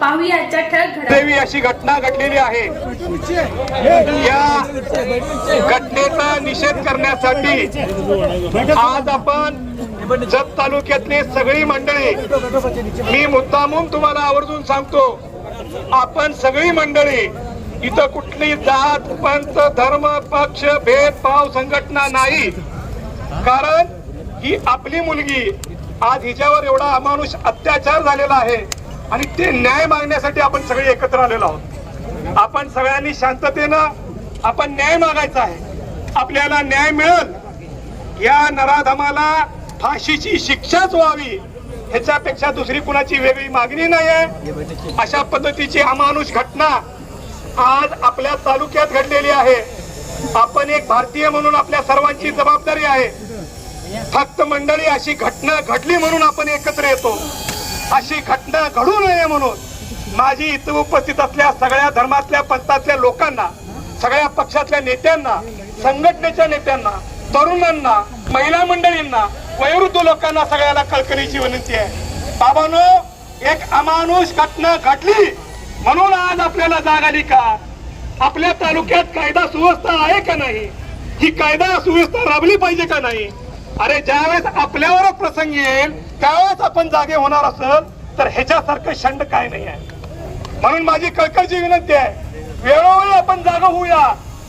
पाहूया आजच्या ठळक देवी अशी घटना घडलेली आहे. या घटनेचा निषेध करण्यासाठी आज आपण जत तालुक्यातली सगळी मंडळी मी मुद्दामून तुम्हाला आवर्जून सांगतो आपण सगळी मंडळी इथं कुठली जात पंथ धर्म पक्ष भेदभाव संघटना नाही. कारण ही आपली मुलगी आज हिच्यावर एवढा अमानुष अत्याचार झालेला आहे. आणि ते न्याय मागण्यासाठी आपण सगळे एकत्र आलेलो आहोत. आपण सगळ्यांनी शांततेनं आपण न्याय मागायचा आहे. आपल्याला न्याय मिळेल. या नराधमाला फाशीची शिक्षाच व्हावी ह्याच्यापेक्षा दुसरी कुणाची वेगळी मागणी नाही आहे अशा पद्धतीची अमानुष घटना आज आपल्या तालुक्यात घडलेली आहे. आपण एक भारतीय म्हणून आपल्या सर्वांची जबाबदारी आहे. फक्त मंडळी अशी घटना घडली म्हणून आपण एकत्र येतो. अशी घटना घडू नये म्हणून माझी इथं उपस्थित असल्या सगळ्या धर्मातल्या पंथातल्या लोकांना सगळ्या पक्षातल्या नेत्यांना संघटनेच्या नेत्यांना तरुणांना महिला मंडळींना वयोवृद्ध लोकांना सगळ्याला कळकळीची विनंती आहे. बाबानो एक अमानुष घटना घडली म्हणून आज आपल्याला जाग आली का? आपल्या तालुक्यात कायदा सुव्यवस्था आहे का नाही? ही कायदा सुव्यवस्था राबली पाहिजे का नाही? अरे ज्यावेळेस आपल्यावर प्रसंग येईल त्यावेळेस आपण जागे होणार असेल तर ह्याच्यासारखं शंड काय नाही आहे. म्हणून माझी कळकळची विनंती आहे वेळोवेळी आपण जागा होऊया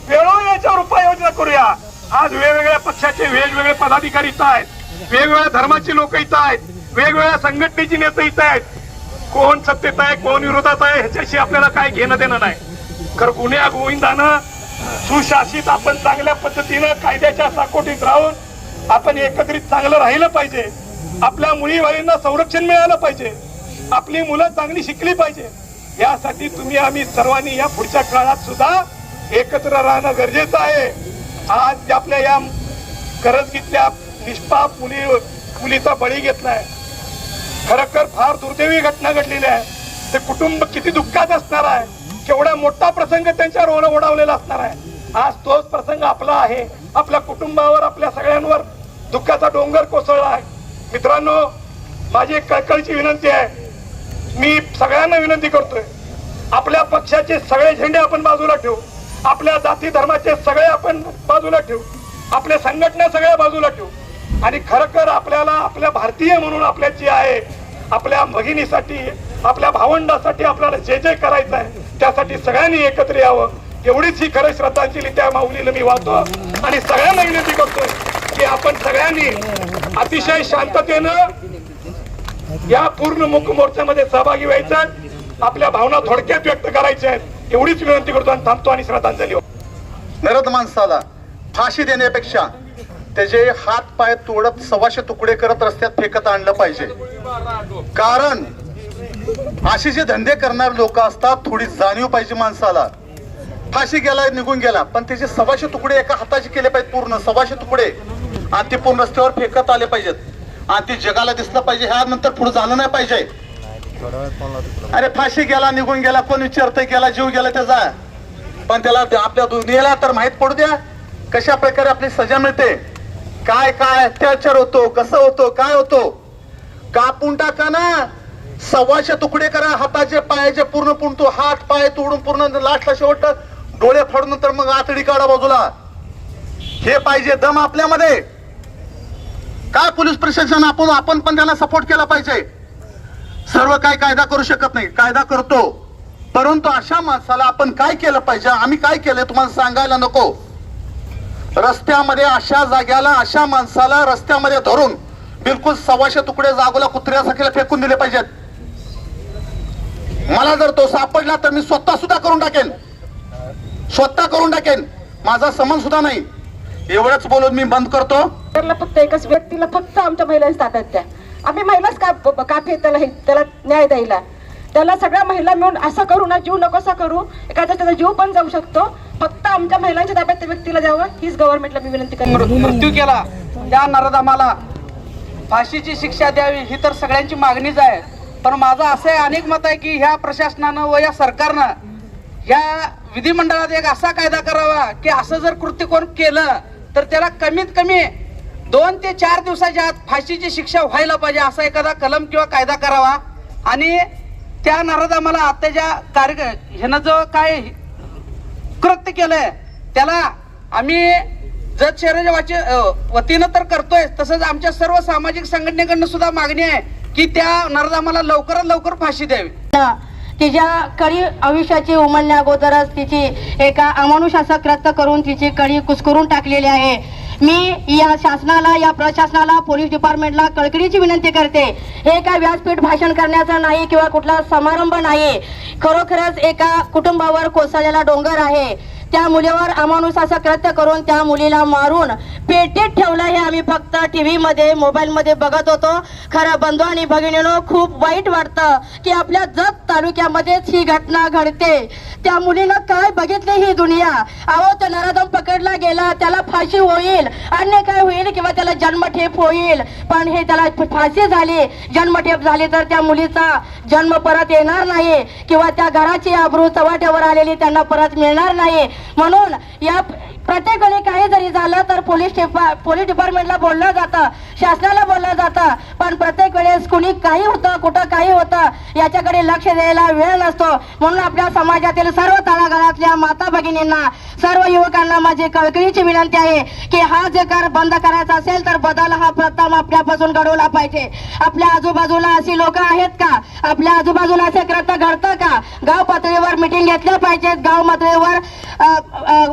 वेळोवेळी याच्यावर उपाययोजना करूया. आज वेगवेगळ्या पक्षाचे वेगवेगळे पदाधिकारी इथं आहेत वेगवेगळ्या धर्माची लोक इथं आहेत वेगवेगळ्या संघटनेची नेते इथं आहेत. कोण सत्तेत आहे कोण विरोधात आहे ह्याच्याशी आपल्याला काय घेणं देणं नाही. खरं गुन्ह्या गोविंदानं सुशासित आपण चांगल्या पद्धतीनं कायद्याच्या साकोटीत राहून आपण एकत्रित चांगलं राहिलं पाहिजे. आपल्या मुलीवालींना संरक्षण मिळालं पाहिजे. आपली मुलं चांगली शिकली पाहिजे. यासाठी तुम्ही आम्ही सर्वांनी या पुढच्या काळात सुद्धा एकत्र राहणं गरजेचं आहे. आज आपल्या या करजगीतल्या निष्पाप मुली मुलीचा बळी घेतलाय. खरोखर फार दुर्दैवी घटना घडलेली आहे. ते कुटुंब किती दुःखात असणार आहे. केवढा मोठा प्रसंग त्यांच्यावर ओढावलेला असणार आहे. आज तोच प्रसंग आपला आहे. आपल्या कुटुंबावर आपल्या सगळ्यांवर दुःखाचा डोंगर कोसळला आहे. मित्रांनो माझी एक कळकळीची विनंती आहे. मी सगळ्यांना विनंती करतोय. आपल्या पक्षाचे सगळे झेंडे आपण बाजूला ठेवू. आपल्या जाती धर्माचे सगळे आपण बाजूला ठेवू. आपल्या संघटना सगळ्या बाजूला ठेवू. आणि खरोखर आपल्याला आपल्या भारतीय म्हणून आपल्या जी आहे आपल्या भगिनीसाठी आपल्या भावंडासाठी आपल्याला जे जे करायचं आहे त्यासाठी सगळ्यांनी एकत्र यावं. एवढीच ही खरं श्रद्धांजली त्या माऊलीला मी वाहतो आणि सगळ्यांना विनंती करतोय की आपण सगळ्यांनी अतिशय शांततेनं या पूर्ण मुख मोर्चामध्ये सहभागी व्हायचा. आपल्या भावना थोडक्यात व्यक्त करायच्या आहेत. एवढीच विनंती करतो आणि थांबतो आणि श्रद्धांजली नरद माणसाला फाशी देण्यापेक्षा त्याचे हात पाय तोडत सव्वाशे तुकडे करत रस्त्यात फेकत आणलं पाहिजे. कारण असे जे धंदे करणारे लोक असतात थोडी जाणीव पाहिजे माणसाला. फाशी गेला निघून गेला. पण त्याचे सव्वाशे तुकडे एका हाताचे केले पाहिजेत पूर्ण सव्वाशे तुकडे. आणि ते पूर्ण रस्त्यावर फेकत आले पाहिजेत. आणि ते जगाला दिसलं पाहिजे ह्या नंतर पुढे झालं नाही पाहिजे. अरे फाशी गेला निघून गेला कोण विचारतंय गेला जीव गेला त्याचा. पण त्याला आपल्या दुनियेला तर माहीत पडू द्या कशा प्रकारे आपली सजा मिळते. काय काय अत्याचार होतो कसं होतो काय होतो. कापून टाका ना. सव्वाशे तुकडे करा हाताचे पायाचे पूर्ण पूर्ण तो हात पाय तोडून पूर्ण लास्टला शेवट. डोळे फाडून नंतर मग आतडी काढा बाजूला. हे पाहिजे दम आपल्यामध्ये. काय पोलीस प्रशासन आपण आपण पण त्यांना सपोर्ट केला पाहिजे? सर्व काय कायदा करू शकत नाही. कायदा करतो. परंतु अशा माणसाला आपण काय केलं पाहिजे? आम्ही काय केलं तुम्हाला सांगायला नको. रस्त्यामध्ये अशा जाग्याला अशा माणसाला रस्त्यामध्ये धरून बिलकुल सव्वाशे तुकडे जागोला कुत्र्यासारखेला फेकून दिले पाहिजेत. मला जर तो सापडला तर मी स्वतः सुद्धा करून टाकेन. स्वतः करून टाकेन. माझा समन सुद्धा नाही. एवढंच बोलून मी बंद करतो. त्याला फक्त एकाच व्यक्तीला फक्त आमच्या महिलांच ताब्यात द्या. आम्ही महिलाच का काफी त्याला हे- त्याला न्याय द्यायला? त्याला सगळ्या महिला मिळून असं करू ना जीव नकोसा करू. एखादा त्याचा जीव पण जाऊ शकतो. फक्त आमच्या महिलांच्या ताब्यात त्या व्यक्तीला द्यावं हीच गव्हर्नमेंटला मी विनंती करते. मृत्यू केला. त्या नरदमाला फाशीची शिक्षा द्यावी ही तर सगळ्यांची मागणीच आहे. पण माझं असं आहे अनेक मत आहे की ह्या प्रशासनानं व या सरकारनं या विधिमंडळात एक असा कायदा करावा की असं जर कृत्य कोण केलं तर त्याला कमीत कमी दोन ते चार दिवसाच्या आत फाशीची शिक्षा व्हायला पाहिजे असा एखादा कलम किंवा कायदा करावा. आणि त्या नाराज आम्हाला आत्ताच्या कार्य ह्यानं जो काय कृत्य केलंय त्याला आम्ही जत शहराच्या वाचे वतीनं तर करतोय तसंच आमच्या सर्व सामाजिक संघटनेकडनं सुद्धा मागणी आहे की त्या नरदामाला लवकरात लवकर फाशी द्यावी. तिच्या कळी आयुष्याची उमलण्या अगोदरच तिची एका अमानुषाचा कृत्य करून तिची कडी कुसकरून टाकलेली आहे. मी या शासनाला या प्रशासनाला पोलीस डिपार्टमेंटला कळकळीची विनंती करते. हे काय व्यासपीठ भाषण करण्याचं नाही किंवा कुठला समारंभ नाही. खरोखरच एका कुटुंबावर कोसळलेला डोंगर आहे. त्या मुलीवर अमानुषाचं कृत्य करून त्या मुलीला मारून पेटीत ठेवलं हे आम्ही फक्त टीव्ही मध्ये मोबाईल मध्ये बघत होतो. खरं बंधू आणि भगिनीनो खूप वाईट वाटतं की आपल्या जत तालुक्यामध्येच ही घटना घडते. त्या मुलीनं काय बघितले ही दुनिया? अहो तो नराधम पकडला गेला त्याला फाशी होईल अन्य काय होईल किंवा त्याला जन्मठेप होईल? पण हे त्याला फाशी झाली. जन्मठेप झाली तर त्या मुलीचा जन्म परत येणार नाही किंवा त्या घराची आबरू चव्हाट्यावर आलेली त्यांना परत मिळणार नाही. म्हणून या प्रत्येक वेळी काही जरी झालं तर पोलीस डिपा पोलीस डिपार्टमेंटला बोललं जातं शासनाला बोललं जातं पण प्रत्येक वेळेस कुणी काही होतं कुठं काही होतं याच्याकडे लक्ष द्यायला वेळ नसतो. म्हणून आपल्या समाजातील सर्व तळागाळातल्या माता भगिनींना सर्व युवकांना माझी कळकळीची विनंती आहे की हा जे कर बंद करायचा असेल तर बदल हा प्रथम आपल्यापासून घडवला पाहिजे. आपल्या आजूबाजूला अशी लोक आहेत का? आपल्या आजूबाजूला असे कृत्य घडतं का? गाव पातळीवर मिटिंग घेतल्या पाहिजेत. गाव पातळीवर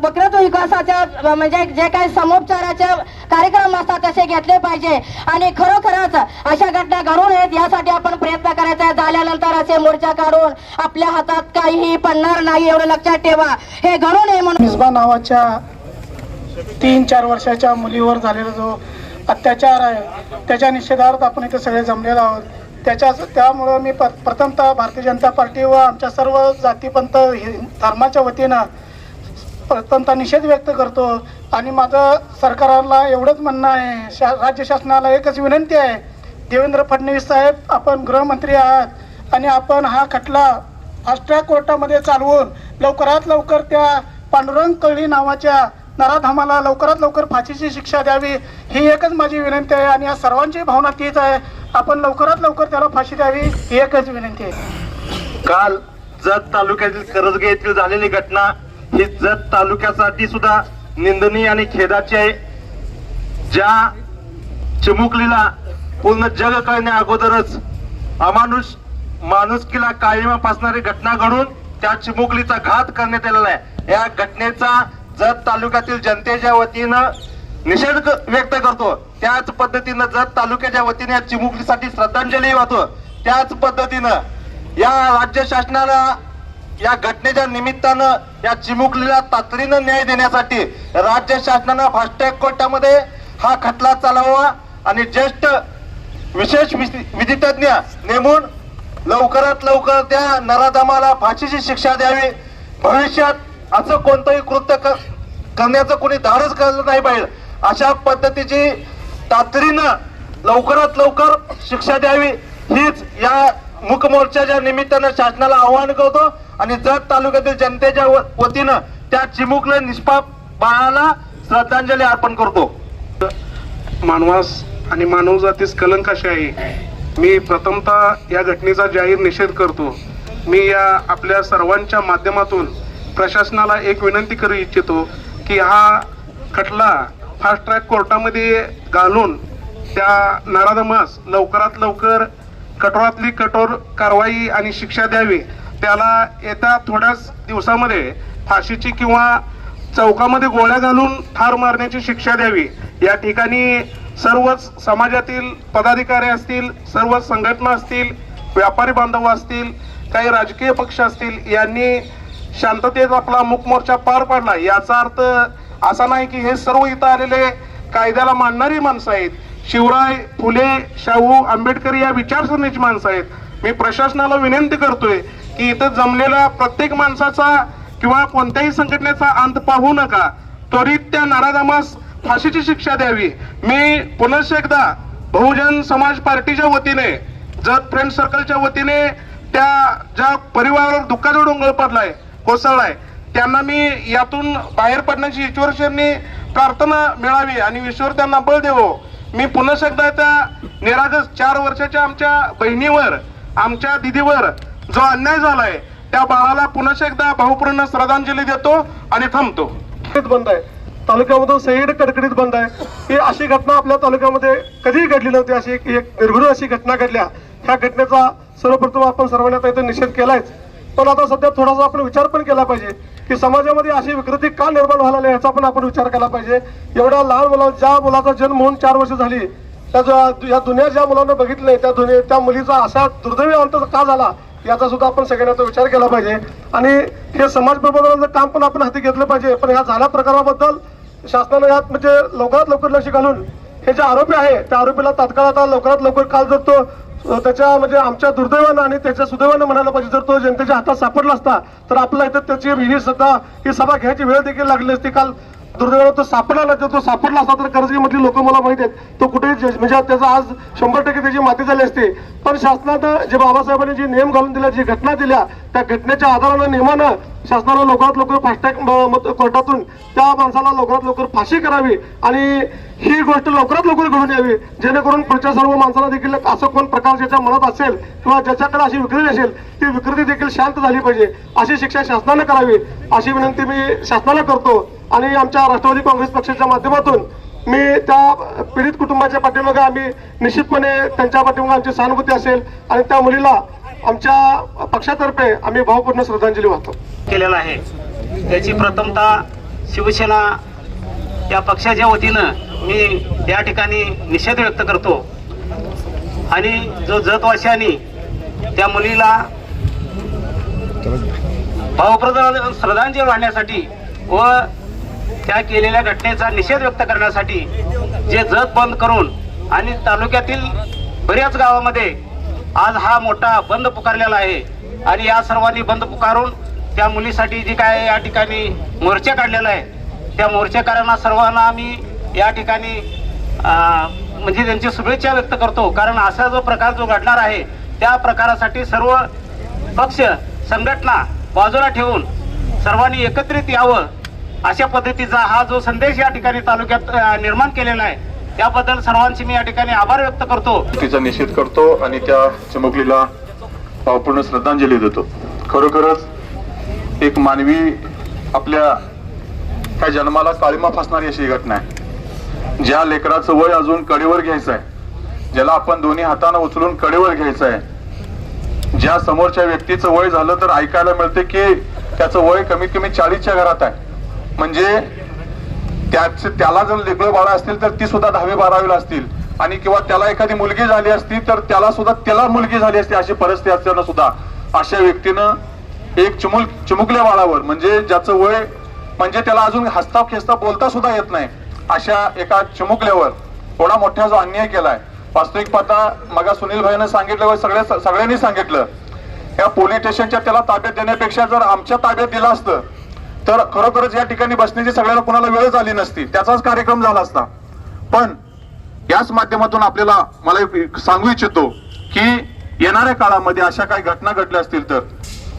वक्रत्व विकासाच्या म्हणजे जे काही समोपचाराचे कार्यक्रम असतात तसे घेतले पाहिजे. आणि खरोखरच अशा घटना घडू नयेत यासाठी आपण प्रयत्न करायचा आहे. झाल्यानंतर असे मोर्चा काढून आपल्या हातात काहीही पडणार नाही एवढं लक्षात ठेवा. हे घडू नये म्हणून मिसबा नावाच्या तीन चार वर्षाच्या मुलीवर झालेला जो अत्याचार आहे त्याच्या निषेधार्थ आपण इथे सगळे जमलेलो आहोत. त्याच्या त्यामुळं मी प प्रथमतः भारतीय जनता पार्टी व आमच्या सर्व जातीपंत धर्माच्या वतीनं प्रथमतः निषेध व्यक्त करतो. आणि माझं सरकारला एवढंच म्हणणं आहे शा राज्य शासनाला एकच विनंती आहे देवेंद्र फडणवीस साहेब आपण गृहमंत्री आहात आणि आपण हा खटला फास्ट ट्रॅक कोर्टामध्ये चालवून लवकरात लवकर त्या पांडुरंग कळी नावाच्या नराधामाला लवकरात लवकर फाशीची शिक्षा द्यावी ही एकच माझी विनंती आहे आणि या सर्वांची भावना तीच आहे. आपण लवकरात लवकर त्याला फाशी द्यावी ही एकच विनंती आहे. काल जत तालुक्यातील करजगे येथील झालेली घटना ही जत तालुक्यासाठी सुद्धा निंदनीय आणि खेदाची आहे. ज्या चिमुकलीला पूर्ण जग कळण्या अगोदरच अमानुष माणुसकीला काळीमा फासणारी घटना घडून त्या चिमुकलीचा घात करण्यात आलेला आहे. या घटनेचा जत तालुक्यातील जनतेच्या वतीनं निषेध व्यक्त करतो. त्याच पद्धतीनं जत तालुक्याच्या वतीने या चिमुकलीसाठी श्रद्धांजली वाहतो. त्याच पद्धतीनं या राज्य शासनाला या घटनेच्या निमित्तानं या चिमुकलीला तातडीनं न्याय देण्यासाठी राज्य शासनानं फास्टॅग कोर्टामध्ये हा खटला चालवा आणि ज्येष्ठ विशेष विधितज्ञ नेमून लवकरात लवकर त्या नराधमाला फाशीची शिक्षा द्यावी. भविष्यात असं कोणतंही कृत्य क- करण्याचं कोणी धाडच करलं नाही पाहिजे अशा पद्धतीची तातडीनं लवकरात लवकर शिक्षा द्यावी. हीच या मुकमोर्चाच्या निमित्तानं शासनाला आवाहन करतो आणि जत तालुक्यातील जनतेच्या व- वतीनं त्या चिमुकले निष्पाप बाळाला श्रद्धांजली अर्पण करतो. मानवास आणि मानवजातीस कलंक अशी आहे? मी प्रथमतः या घटनेचा जाहीर निषेध करतो. मी या आपल्या सर्वांच्या माध्यमातून प्रशासनाला एक विनंती करू इच्छितो की हा खटला फास्ट ट्रॅक कोर्टामध्ये घालून त्या नराधमास लवकरात लवकर कठोरातली कठोर कारवाई आणि शिक्षा द्यावी. त्याला येत्या थोड्याच दिवसामध्ये फाशीची किंवा चौकामध्ये गोळ्या घालून ठार मारण्याची शिक्षा द्यावी. या ठिकाणी सर्वच समाजातील पदाधिकारी असतील सर्व संघटना असतील व्यापारी बांधव असतील काही राजकीय पक्ष असतील यांनी शांततेत आपला मुख मोर्चा पार पाडला. याचा अर्थ असा नाही की हे सर्व इथं आलेले कायद्याला मानणारी माणसं आहेत. शिवराय फुले शाहू आंबेडकर या विचारसरणीची माणसं आहेत. मी प्रशासनाला विनंती करतोय की इथं जमलेल्या प्रत्येक माणसाचा किंवा कोणत्याही संघटनेचा अंत पाहू नका. त्वरित त्या नाराजामास फाशीची शिक्षा द्यावी. मी पुनश्च एकदा बहुजन समाज पार्टीच्या वतीने जत फ्रेंड सर्कलच्या वतीने त्या ज्या परिवारावर दुःखाचा डोंगर पडलाय कोसळलाय त्यांना मी यातून बाहेर पडण्याची ईश्वरचरणी प्रार्थना मिळावी आणि ईश्वर त्यांना बळ देवो मी पुन्हा एकदा त्या निरागस चार वर्षाच्या आमच्या बहिणीवर आमच्या दिदीवर जो अन्याय झालाय त्या बाळाला पुन्हा एकदा भावपूर्ण श्रद्धांजली देतो आणि थांबतो. बंद आहे. तालुक्यामधून सगळीकडे कडकडीत बंद आहे. ही अशी घटना आपल्या तालुक्यामध्ये कधीही घडली नव्हती. अशी एक एक निर्घृण अशी घटना घडल्या. ह्या घटनेचा सर्वप्रथम आपण सर्वांनी आता इथं निषेध केलायच. पण आता सध्या थोडासा आपण विचार पण केला पाहिजे की समाजामध्ये अशी विकृती का निर्माण व्हायला याचा पण आपण विचार केला पाहिजे. एवढ्या लहान मुला ज्या मुलाचा जन्म होऊन चार वर्ष झाली त्या या दुनिया ज्या मुलांना बघितलं नाही त्या दुनिया त्या मुलीचा असा दुर्दैवी अंत का झाला याचा सुद्धा आपण सगळ्यांचा विचार केला पाहिजे. आणि हे समाज प्रबोधनाचं काम पण आपण हाती घेतलं पाहिजे. पण ह्या झाल्या प्रकाराबद्दल शासनानं यात म्हणजे लवकरात लवकर लक्ष घालून हे जे आरोपी आहे त्या आरोपीला तात्काळ आता लवकरात लवकर काल जर तो त्याच्या म्हणजे आमच्या दुर्दैवानं आणि त्याच्या सुदैवानं म्हणायला पाहिजे जर तो जनतेच्या हातात सापडला असता तर आपल्याला इथं त्याची ही सध्या ही सभा घ्यायची वेळ देखील लागली असती काल दुर्दैवानं तो सापडला तर तो सापडला असता तर कर्जगी लोक मला माहीत आहेत. तो कुठेही म्हणजे त्याचा आज शंभर टक्के त्याची माती झाली असते. पण शासनानं जे बाबासाहेबांनी जे नियम घालून दिला जी घटना दिल्या त्या घटनेच्या आधारानं नियमानं शासनाला लवकरात लवकर फास्टॅग कोर्टातून त्या माणसाला लवकरात लवकर फाशी करावी आणि ही गोष्ट लवकरात लवकर घडून यावी. जेणेकरून पुढच्या सर्व माणसाला देखील असं कोण प्रकार ज्याच्या मनात असेल किंवा ज्याच्याकडे अशी विकृती असेल ती विकृती देखील शांत झाली पाहिजे. अशी शिक्षा शासनानं करावी. अशी विनंती मी शासनाला करतो. आणि आमच्या राष्ट्रवादी काँग्रेस पक्षाच्या माध्यमातून मी त्या पीडित कुटुंबाच्या पाठीमागे आम्ही निश्चितपणे त्यांच्या पाठीमागे आमची सहानुभूती असेल आणि त्या मुलीला आमच्या पक्षातर्फे आम्ही भावपूर्ण श्रद्धांजली वाहतो. केलेला आहे. त्याची प्रथमता शिवसेना या पक्षाच्या वतीनं मी या ठिकाणी निषेध व्यक्त करतो. आणि जो जतवाशांनी त्या मुलीला भावप्रधान श्रद्धांजली वाढण्यासाठी व त्या केलेल्या घटनेचा निषेध व्यक्त करण्यासाठी जे जत बंद करून आणि तालुक्यातील बऱ्याच गावामध्ये आज हा मोठा बंद पुकारलेला आहे. आणि या सर्वांनी बंद पुकारून त्या मुलीसाठी जी काय या ठिकाणी मोर्चा काढलेला आहे त्या मोर्चेकरांना सर्वांना आम्ही या ठिकाणी म्हणजे त्यांची शुभेच्छा व्यक्त करतो. कारण असा जो प्रकार जो घडणार आहे त्या प्रकारासाठी सर्व पक्ष संघटना बाजूला ठेवून सर्वांनी एकत्रित यावं अशा पद्धतीचा हा जो संदेश या ठिकाणी तालुक्यात निर्माण केलेला आहे त्याबद्दल सर्वांचे मी या ठिकाणी आभार व्यक्त करतो. तिचा निषेध करतो आणि त्या चिमुकलीला भावपूर्ण श्रद्धांजली देतो. खरोखरच एक मानवी आपल्या त्या जन्माला काळीमा फासणारी अशी घटना आहे. ज्या लेकराचं वय अजून कडेवर घ्यायचं आहे ज्याला आपण दोन्ही हाताने उचलून कडेवर घ्यायचं आहे ज्या समोरच्या व्यक्तीचं वय झालं तर ऐकायला मिळते की त्याचं वय कमीत कमी चाळीसच्या घरात आहे. म्हणजे त्याच त्याला जर लेकरं बाळा असतील तर ती सुद्धा दहावी बारावीला असतील. आणि किंवा त्याला एखादी मुलगी झाली असती तर त्याला सुद्धा त्याला मुलगी झाली असती अशी परिस्थिती असताना सुद्धा अशा व्यक्तीनं एक चिमुल चिमुकल्या बाळावर म्हणजे ज्याचं वय म्हणजे त्याला अजून हसता खेचता बोलता सुद्धा येत नाही अशा एका चिमुकल्यावर. थोडा मोठा जो अन्याय केलाय. वास्तविक पाहता मगा सुनील भाईनं सांगितलं व सगळ्या सगळ्यांनी सांगितलं. या पोलीस स्टेशनच्या त्याला ताब्यात देण्यापेक्षा जर आमच्या ताब्यात दिलं असतं तर खरोखरच या ठिकाणी बसण्याची सगळ्याला कोणाला वेळच आली नसती. त्याचाच कार्यक्रम झाला असता. पण याच माध्यमातून आपल्याला मला एक सांगू इच्छितो की येणाऱ्या काळामध्ये अशा काही घटना घडल्या असतील तर.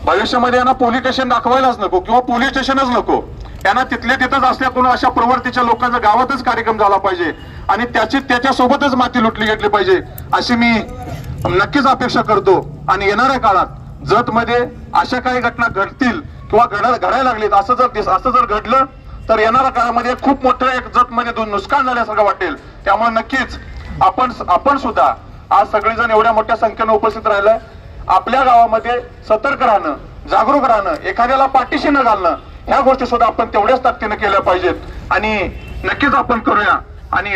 भविष्यामध्ये यांना पोलीस स्टेशन दाखवायलाच नको किंवा पोलीस स्टेशनच नको. यांना तिथले तिथंच असल्या कोण अशा प्रवृत्तीच्या लोकांचा गावातच कार्यक्रम झाला पाहिजे आणि त्याची त्याच्यासोबतच माती लुटली घेतली पाहिजे अशी मी नक्कीच अपेक्षा करतो. आणि येणाऱ्या काळात जत मध्ये अशा काही घटना घडतील किंवा घडायला घडायला लागलेत. असं जर असं जर घडलं तर येणाऱ्या काळामध्ये खूप मोठं एक जतमध्ये नुकसान झाल्यासारखं वाटेल. त्यामुळे नक्कीच आपण आपण सुद्धा आज सगळेजण एवढ्या मोठ्या संख्येनं उपस्थित राहिलं आपल्या गावामध्ये सतर्क राहणं जागरूक राहणं एखाद्याला पाठीशी न घालणं ह्या गोष्टी सुद्धा आपण तेवढ्याच ताकदीनं केल्या पाहिजेत. आणि नक्कीच आपण करूया. आणि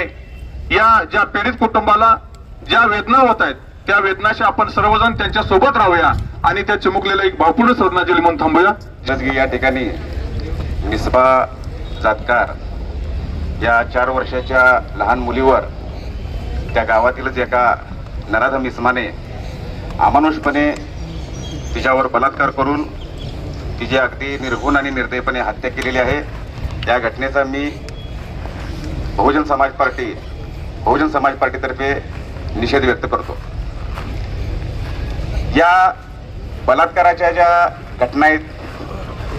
या ज्या पीडित कुटुंबाला ज्या वेदना होत आहेत त्या वेदनाशी आपण सर्वजण त्यांच्यासोबत राहूया. आणि त्या चिमुकलेला एक भावपूर्ण श्रद्धांजली म्हणून थांबूया. जसगी या ठिकाणी मिसबा जातकार या चार वर्षाच्या लहान मुलीवर त्या गावातीलच एका नराधम इस्माने अमानुषपणे तिच्यावर बलात्कार करून तिची अगदी निर्गुण आणि निर्दयपणे हत्या केलेली आहे. त्या घटनेचा मी बहुजन समाज पार्टी बहुजन समाज पार्टीतर्फे निषेध व्यक्त करतो. या बलात्काराच्या ज्या घटना आहेत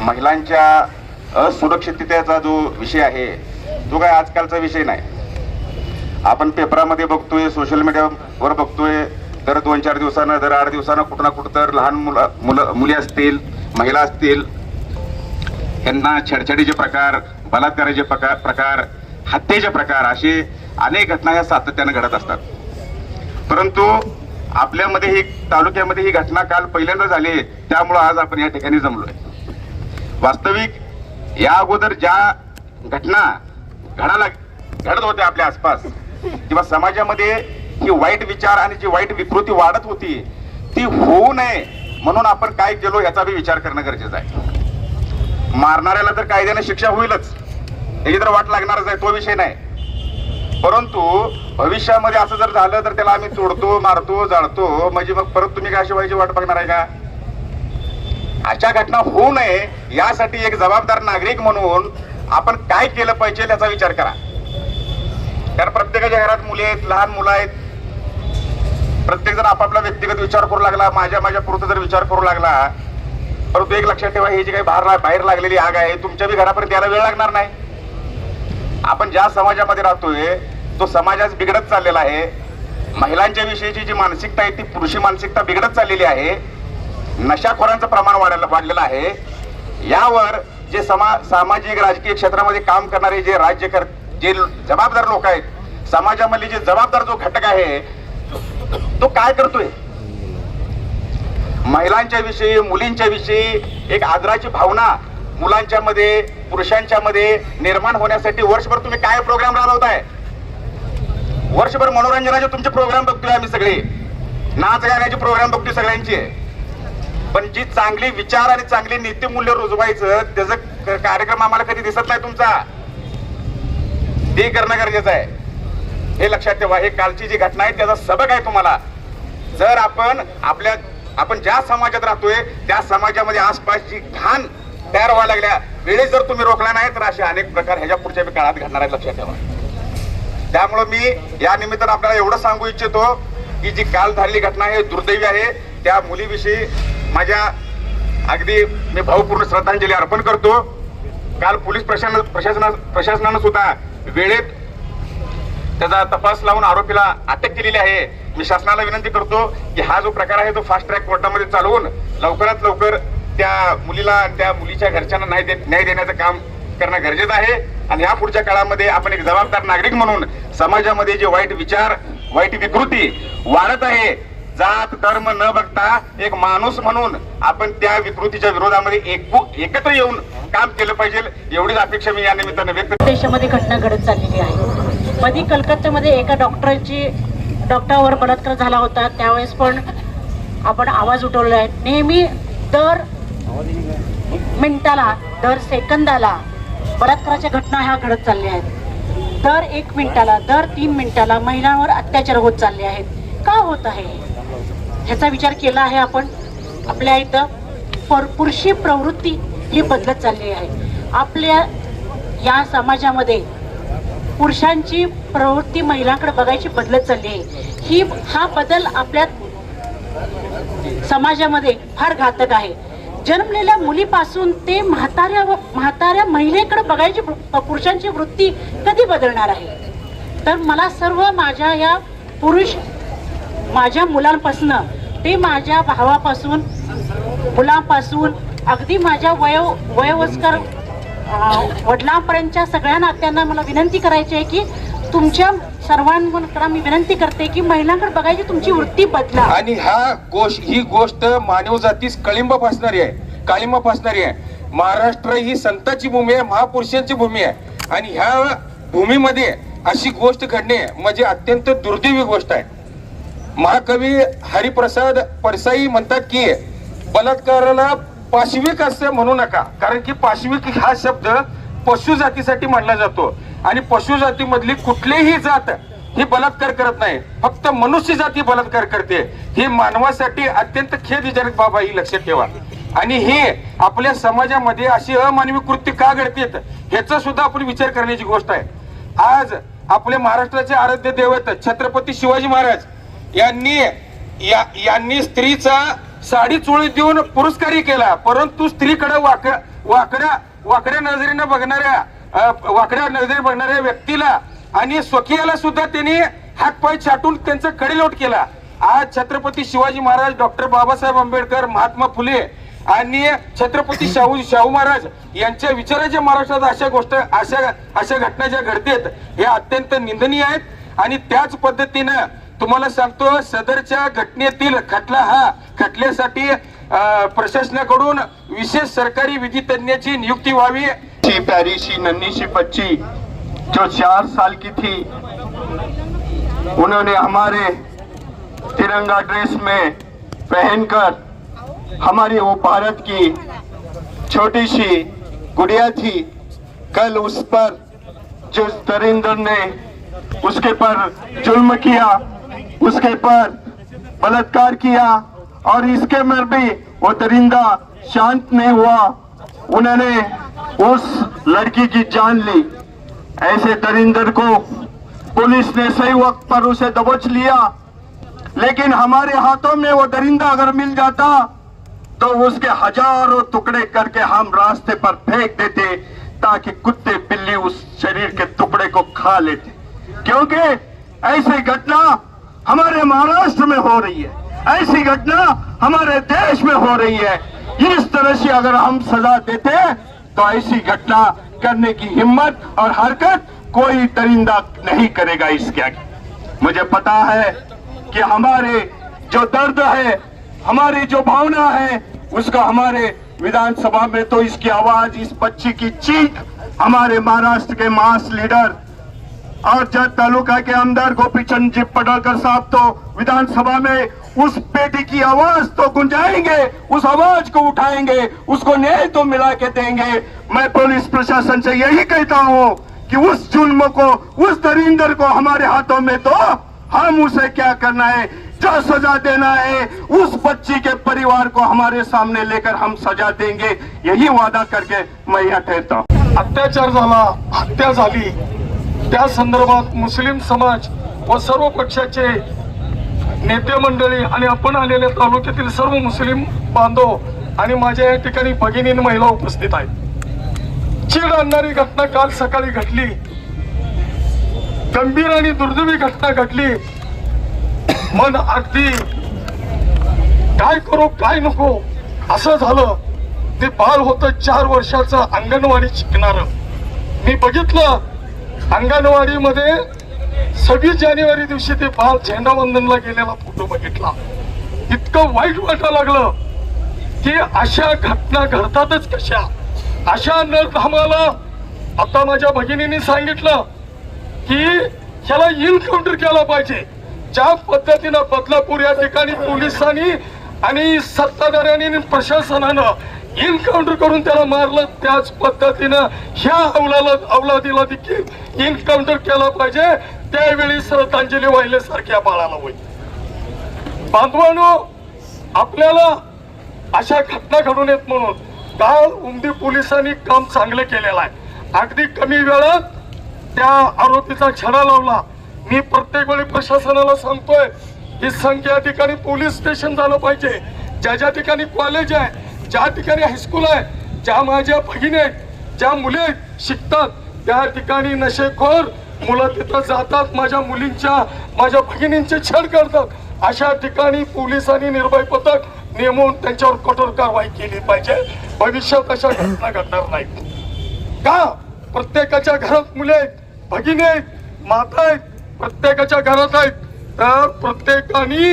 महिलांच्या असुरक्षिततेचा जो विषय आहे तो काय आजकालचा विषय नाही. आपण पेपरामध्ये बघतोय सोशल मीडियावर बघतोय दर दोन चार दिवसानं दर आठ दिवसानं कुठं ना कुठं तर लहान मुलं मुलं मुली असतील महिला असतील यांना छेडछाडीचे प्रकार बलात्काराचे प्रकार प्रकार हत्येचे प्रकार असे अनेक घटना या सातत्यानं घडत असतात. परंतु आपल्यामध्ये ही तालुक्यामध्ये ही घटना काल पहिल्यांदा झाली त्यामुळं आज आपण या ठिकाणी जमलोय. वास्तविक या अगोदर ज्या घटना घडाला घडत होत्या आपल्या आसपास किंवा समाजामध्ये ही वाईट विचार आणि जी वाईट विकृती वाढत होती ती होऊ नये म्हणून आपण काय केलो याचा बी विचार करणं गरजेचं आहे. मारणाऱ्याला तर कायद्याने शिक्षा होईलच. याची तर वाट लागणारच आहे तो विषय नाही. परंतु भविष्यामध्ये असं जर झालं तर त्याला आम्ही तोडतो मारतो जाळतो म्हणजे मग परत तुम्ही काय व्हायची वाट बघणार आहे का? अशा घटना होऊ नये यासाठी एक जबाबदार नागरिक म्हणून आपण काय केलं पाहिजे याचा विचार करा. कारण प्रत्येकाच्या घरात मुली आहेत लहान मुलं आहेत. प्रत्येक जण आपापला व्यक्तिगत विचार करू लागला माझ्या माझ्या पुरतं जर विचार करू लागला परंतु एक लक्षात ठेवा ही जी काही बाहेर बाहेर लागलेली आग आहे तुमच्या बी घरापर्यंत यायला वेळ लागणार नाही. आपण ज्या समाजामध्ये राहतोय तो समाज बिघडत चाललेला आहे. महिलांच्या विषयीची जी मानसिकता आहे ती पुरुषी मानसिकता बिघडत चाललेली आहे. नशाखोरांचं प्रमाण वाढायला वाढलेलं आहे. यावर जे समा सामाजिक राजकीय क्षेत्रामध्ये काम करणारे जे राज्य कर जे जबाबदार लोक आहेत समाजामधले जे जबाबदार जो घटक आहे तो काय करतोय? महिलांच्या विषयी मुलींच्या विषयी एक आदराची भावना मुलांच्या मध्ये पुरुषांच्या मध्ये निर्माण होण्यासाठी वर्षभर तुम्ही काय प्रोग्राम राबवताय? वर्षभर मनोरंजनाचे तुमचे प्रोग्राम बघतोय आम्ही सगळे. नाच गाण्याचे प्रोग्राम बघतोय सगळ्यांचे. पण जी चांगली विचार आणि चांगली नीतिमूल्य रुजवायचं त्याचं कार्यक्रम आम्हाला कधी दिसत नाही तुमचा. ते करणं गरजेचं आहे. हे लक्षात ठेवा हे कालची जी घटना आहे त्याचा सबक आहे तुम्हाला. जर आपण आपल्या आपण ज्या समाजात राहतोय त्या समाजामध्ये आसपासची घाण तयार व्हायला लागल्या. वेळेस जर तुम्ही रोखला नाही तर असे अनेक प्रकार ह्याच्या पुढच्या काळात घडणार आहेत लक्षात ठेवा. त्यामुळं मी या निमित्तानं आपल्याला एवढं सांगू इच्छितो की जी काल झालेली घटना आहे दुर्दैवी आहे त्या मुलीविषयी माझ्या अगदी मी भावपूर्ण श्रद्धांजली अर्पण करतो. काल पोलीस प्रशासन प्रशासना प्रशासनानं सुद्धा वेळेत त्याचा तपास लावून आरोपीला अटक केलेली आहे. मी शासनाला विनंती करतो की हा जो प्रकार आहे तो फास्ट ट्रॅक कोर्टामध्ये चालवून लवकरात लवकर त्या मुलीला त्या मुलीच्या घरच्यांना न्याय दे न्याय देण्याचं काम करणं गरजेचं आहे. आणि या पुढच्या काळामध्ये आपण एक जबाबदार नागरिक म्हणून समाजामध्ये जे वाईट विचार वाईट विकृती वाढत आहे जात धर्म न बघता एक माणूस म्हणून आपण त्या विकृतीच्या विरोधामध्ये एकू एकत्र येऊन काम केलं पाहिजे एवढीच अपेक्षा मी या निमित्तानं व्यक्त देशामध्ये घटना घडत चाललेली आहे. मधी कलकत्त्यामध्ये एका डॉक्टरची डॉक्टरवर बलात्कार झाला होता त्यावेळेस पण आपण आवाज उठवला आहे. नेहमी दर मिनिटाला दर सेकंदाला बलात्काराच्या घटना ह्या घडत चालल्या आहेत. दर एक मिनिटाला दर तीन मिनिटाला महिलांवर अत्याचार होत चालले आहेत. का होत आहे? ह्याचा विचार केला आहे आपण. आपल्या इथं पर पुरुषी प्रवृत्ती ही बदलत चालली आहे. आपल्या या समाजामध्ये पुरुषांची प्रवृत्ती महिलांकडे बघायची बदलत चालली आहे. ही हा बदल आपल्या समाजामध्ये फार घातक आहे. जन्मलेल्या मुलीपासून ते म्हाताऱ्या व म्हाताऱ्या महिलेकडे बघायची वृ- पुरुषांची वृत्ती कधी बदलणार आहे? तर मला सर्व माझ्या या पुरुष माझ्या मुलांपासनं ते माझ्या भावापासून मुलांपासून अगदी माझ्या वय वयवस्कर वडिलांपर्यंतच्या सगळ्या नात्यांना मला विनंती करायची आहे की तुमच्या सर्वांकडे मी विनंती करते की महिलांकडे बघायची तुमची वृत्ती बदला. आणि हा गोष्ट ही गोष्ट मानव जातीस कळिंब फासणारी आहे काळिंब फासणारी आहे. महाराष्ट्र ही संतांची भूमी आहे महापुरुषांची भूमी आहे. आणि ह्या भूमीमध्ये अशी गोष्ट घडणे म्हणजे अत्यंत दुर्दैवी गोष्ट आहे. महाकवी हरिप्रसाद परसाई म्हणतात की बलात्काराला पाशविक असं म्हणू नका कारण की पाशविक हा शब्द पशु जातीसाठी मानला जातो. आणि पशु जातीमधली कुठलीही जात ही बलात्कार करत नाही फक्त मनुष्य जाती बलात्कार करते. ही मानवासाठी अत्यंत खेदजनक बाब आहे ही लक्षात ठेवा. आणि हे आपल्या समाजामध्ये अशी अमानवी कृत्य का घडतेत ह्याचा सुद्धा आपण विचार करण्याची गोष्ट आहे. आज आपल्या महाराष्ट्राचे आराध्य दैवत छत्रपती शिवाजी महाराज यांनी या यांनी स्त्रीचा साडी चोळी देऊन पुरस्कारही केला. परंतु स्त्रीकडे वाक वाकड्या वाकड्या नजरेनं बघणाऱ्या वाकड्या नजरेने बघणाऱ्या व्यक्तीला आणि स्वकीयाला सुद्धा त्यांनी हातपाय छाटून त्यांचं कडेलोट केला. आज छत्रपती शिवाजी महाराज डॉक्टर बाबासाहेब आंबेडकर महात्मा फुले आणि छत्रपती शाहू शाहू महाराज यांच्या विचाराच्या महाराष्ट्रात अशा गोष्ट अशा अशा घटना ज्या घडतात हे अत्यंत निंदनीय आहेत. आणि त्याच पद्धतीनं तुम्हाला सांगतो सदरच्या घटनेतील खटला हा खटल्यासाठी प्रशासनाकडून विशेष सरकारी विधी तज्ञाची नियुक्ती व्हावी. प्यारी सी नन्ही सी बच्ची जो चार साल की थी उन्होंने हमारे तिरंगा ड्रेस में पहनकर हमारी वो भारत की छोटी सी गुड़िया थी। कल उस पर जो दरिंदर ने उसके पर जुल्म किया उसके पर बलात्कार किया और इसके में भी वो दरिंदा शांत नहीं हुआ। उन्होंने उस लड़की की जान ली। ऐसे दरिंदर को पुलिस ने सही वक्त पर उसे दबोच लिया। लेकिन हमारे हाथों में वो दरिंदा अगर मिल जाता तो उसके हज़ारों टुकड़े करके हम रास्ते पर फेंक देते, ताकि कुत्ते बिल्ली उस शरीर के टुकड़े को खा लेते। क्योंकि ऐसी घटना हमारे महाराष्ट्र में हो रही है। ऐसी घटना हमारे देश में हो रही है। इस तरह से अगर हम सजा देते हैं तो ऐसी घटना करने की हिम्मत और हरकत कोई दरिंदा नहीं करेगा इसके आगे। मुझे पता है कि हमारे जो दर्द है, हमारी जो भावना है, उसका हमारे विधानसभा में तो इसकी आवाज़, इस बच्ची की चीख हमारे महाराष्ट्र के मास लीडर और जत तालुका के आमदार गोपी चंद जी पडळकर साहब तो विधानसभा में उस बेटी की आवाज़ तो गुंजाएँगे, उस आवाज़ को उठाएँगे, उसको न्याय तो मिला के देंगे। मैं पुलिस प्रशासन से यही कहता हूँ कि उस जुल्म को, उस दरिंदर को हमारे हाथों में तो हम उसे क्या करना है? जो सजा देना है? उस बच्ची के परिवार को हमारे सामने लेकर हम सजा देंगे। यही वादा करके मैं यहाँ ठहरता हूँ। अत्याचार हत्या त्या संदर्भात मुस्लिम समाज व सर्व पक्षाचे नेते मंडळी आणि आपण आलेल्या तालुक्यातील सर्व मुस्लिम बांधव आणि माझ्या या ठिकाणी भगिनी महिला उपस्थित आहेत. चीड आणणारी घटना काल सकाळी घडली. गंभीर आणि दुर्दैवी घटना घडली. मन अगदी काय करू काय नको? असं झालं. ते बाळ होतं चार वर्षाचं अंगणवाडी शिकणार. मी बघितलं अंगणवाडीमध्ये सव्वीस जानेवारी दिवशी ते बाल झेंडावंदनला गेलेला फोटो बघितला. इतकं वाईट वाटायला लागलं की अशा घटना घडतातच कशा. अशा न धामाला आता माझ्या भगिनीने सांगितलं की ह्याला इन्काउंटर केला पाहिजे. ज्या पद्धतीनं बदलापूर या ठिकाणी पोलिसांनी आणि सत्ताधाऱ्यांनी प्रशासनानं एन्काउंटर करून त्याला मारलं. त्याच पद्धतीनं ह्या अवलाला अवलादीला देखील एन्काउंटर केला पाहिजे. त्यावेळी श्रद्धांजली वाहिल्यासारख्या बाळाला होईल. बांधवानो आपल्याला अशा घटना घडून येत म्हणून काल उमदी पोलिसांनी काम चांगलं केलेलं आहे. अगदी कमी वेळात त्या आरोपीचा छडा लावला. मी प्रत्येक वेळी प्रशासनाला सांगतोय ही संख्या ठिकाणी पोलीस स्टेशन झालं पाहिजे. ज्या ज्या ठिकाणी कॉलेज आहे ज्या ठिकाणी हायस्कूल आहे ज्या माझ्या भगिनी आहेत ज्या मुले शिकतात त्या ठिकाणी नशेखोर मुलं तिथं जातात माझ्या मुलींच्या माझ्या भगिनींचे छेड करतात. अशा ठिकाणी पोलिसांनी निर्भय पथक नेमून त्यांच्यावर कठोर कारवाई केली पाहिजे. भविष्यात अशा घटना घडणार नाहीत. का? प्रत्येकाच्या घरात मुले आहेत भगिनी आहेत माता आहेत प्रत्येकाच्या घरात आहेत. तर प्रत्येकाने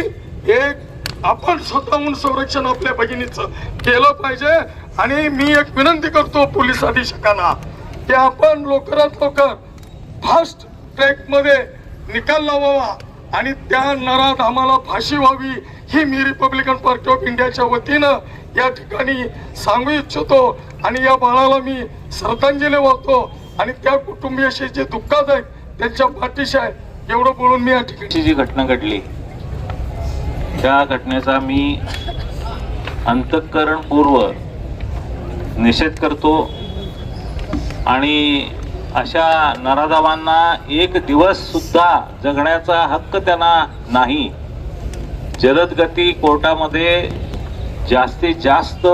एक आपण स्वतःहून संरक्षण आपल्या भगिनीचं केलं पाहिजे. आणि मी एक विनंती करतो पोलीस अधीक्षकांना की आपण लवकरात लवकर फास्ट ट्रॅकमध्ये निकाल लावावा आणि त्या नरात आम्हाला फाशी व्हावी ही मी रिपब्लिकन पार्टी ऑफ इंडियाच्या वतीनं या ठिकाणी सांगू इच्छितो. आणि या बाळाला मी श्रद्धांजली वाहतो. आणि त्या कुटुंबियाशी जे दुःखात आहेत त्यांच्या पाठीशी आहे एवढं बोलून मी या ठिकाणी जी घटना घडली त्या घटनेचा मी अंतःकरणपूर्व निषेध करतो आणि अशा नराधावांना एक दिवस सुद्धा जगण्याचा हक्क त्यांना नाही. जलदगती कोर्टामध्ये जास्तीत जास्त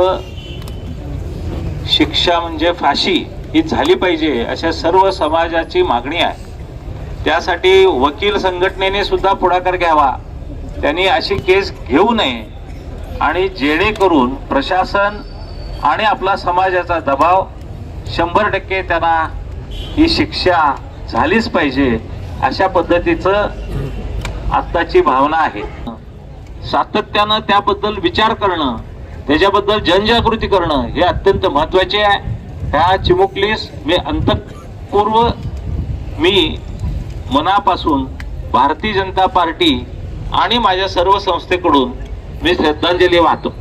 शिक्षा म्हणजे फाशी ही झाली पाहिजे अशा सर्व समाजाची मागणी आहे. त्यासाठी वकील संघटनेने सुद्धा पुढाकार घ्यावा. त्यांनी अशी केस घेऊ नये आणि जेणेकरून प्रशासन आणि आपला समाजाचा दबाव शंभर टक्के त्यांना ही शिक्षा झालीच पाहिजे अशा पद्धतीचं आत्ताची भावना आहे. सातत्यानं त्याबद्दल विचार करणं त्याच्याबद्दल जनजागृती करणं हे अत्यंत महत्त्वाचे आहे. ह्या चिमुकलीस मी अंतपूर्व मी मनापासून भारतीय जनता पार्टी आणि माझ्या सर्व संस्थेकडून मी श्रद्धांजली वाहतो.